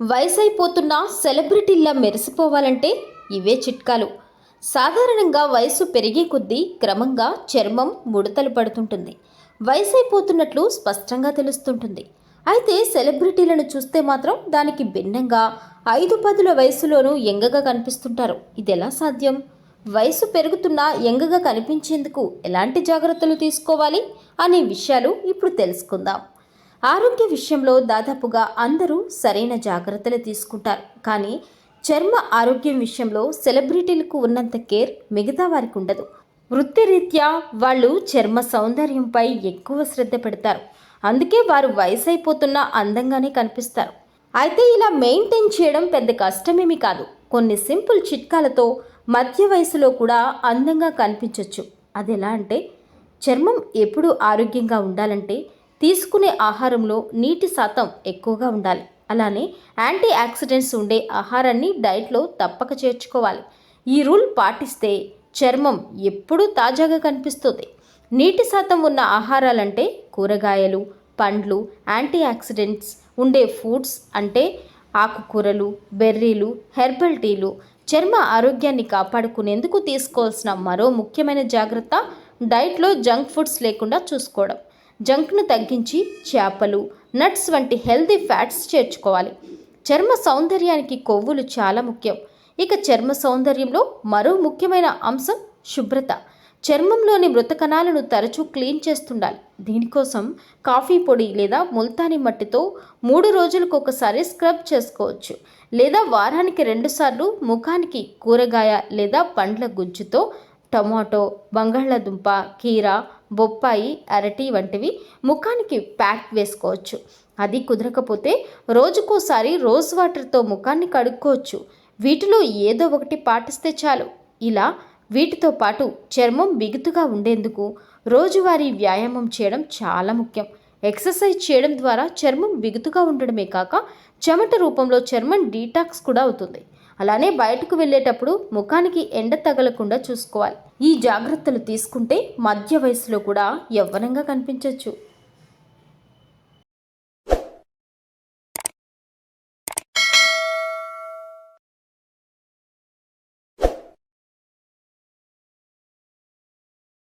వయసు అయిపోతున్న సెలబ్రిటీల్లా మెరిసిపోవాలంటే ఇవే చిట్కాలు. సాధారణంగా వయసు పెరిగే కొద్దీ క్రమంగా చర్మం ముడతలు పడుతుంటుంది. వయసు అయిపోతున్నట్లు స్పష్టంగా తెలుస్తుంటుంది. అయితే సెలబ్రిటీలను చూస్తే మాత్రం దానికి భిన్నంగా ఐదు పదుల వయసులోనూ ఎంగగా కనిపిస్తుంటారు. ఇది ఎలా సాధ్యం? వయసు పెరుగుతున్నా ఎంగగా కనిపించేందుకు ఎలాంటి జాగ్రత్తలు తీసుకోవాలి అనే విషయాలు ఇప్పుడు తెలుసుకుందాం. ఆరోగ్య విషయంలో దాదాపుగా అందరూ సరైన జాగ్రత్తలు తీసుకుంటారు. కానీ చర్మ ఆరోగ్యం విషయంలో సెలబ్రిటీలకు ఉన్నంత కేర్ మిగతా వారికి ఉండదు. వృత్తిరీత్యా వాళ్ళు చర్మ సౌందర్యంపై ఎక్కువ శ్రద్ధ పెడతారు. అందుకే వారు వయసు అయిపోతున్నా అందంగానే కనిపిస్తారు. అయితే ఇలా మెయింటైన్ చేయడం పెద్ద కష్టమేమీ కాదు. కొన్ని సింపుల్ చిట్కాలతో మధ్య వయసులో కూడా అందంగా కనిపించవచ్చు అది ఎలా అంటే చర్మం ఎప్పుడు ఆరోగ్యంగా ఉండాలంటే తీసుకునే ఆహారంలో నీటి శాతం ఎక్కువగా ఉండాలి. అలానే యాంటీ ఆక్సిడెంట్స్ ఉండే ఆహారాన్ని డైట్లో తప్పక చేర్చుకోవాలి. ఈ రూల్ పాటిస్తే చర్మం ఎప్పుడూ తాజాగా కనిపిస్తుంది. నీటి శాతం ఉన్న ఆహారాలంటే కూరగాయలు పండ్లు యాంటీ ఆక్సిడెంట్స్ ఉండే ఫుడ్స్ అంటే ఆకుకూరలు బెర్రీలు హెర్బల్ టీలు చర్మ ఆరోగ్యాన్ని కాపాడుకునేందుకు తీసుకోవాల్సిన మరో ముఖ్యమైన జాగ్రత్త డైట్లో జంక్ ఫుడ్స్ లేకుండా చూసుకోవడం. జంక్ను తగ్గించి చేపలు నట్స్ వంటి హెల్తీ ఫ్యాట్స్ చేర్చుకోవాలి. చర్మ సౌందర్యానికి కొవ్వులు చాలా ముఖ్యం. ఇక చర్మ సౌందర్యంలో మరో ముఖ్యమైన అంశం శుభ్రత. చర్మంలోని మృత కణాలను తరచూ క్లీన్ చేస్తుండాలి. దీనికోసం కాఫీ పొడి లేదా ముల్తానీ మట్టితో మూడు రోజులకు ఒకసారి స్క్రబ్ చేసుకోవచ్చు. లేదా వారానికి రెండుసార్లు ముఖానికి కూరగాయ లేదా పండ్ల గుజ్జుతో టమాటో బంగాళాదుంప కీర బొప్పాయి అరటి వంటివి ముఖానికి ప్యాక్ వేసుకోవచ్చు. అది కుదరకపోతే రోజుకోసారి రోజ్ వాటర్తో ముఖాన్ని కడుక్కోవచ్చు. వీటిలో ఏదో ఒకటి పాటిస్తే చాలు. ఇలా వీటితో పాటు చర్మం బిగుతుగా ఉండేందుకు రోజువారీ వ్యాయామం చేయడం చాలా ముఖ్యం. ఎక్సర్సైజ్ చేయడం ద్వారా చర్మం బిగుతుగా ఉండడమే కాక చెమట రూపంలో చర్మం డీటాక్స్ కూడా అవుతుంది. అలానే బయటకు వెళ్ళేటప్పుడు ముఖానికి ఎండ తగలకుండా చూసుకోవాలి. ఈ జాగ్రత్తలు తీసుకుంటే మధ్య వయసులో కూడా యవ్వనంగా కనిపించవచ్చు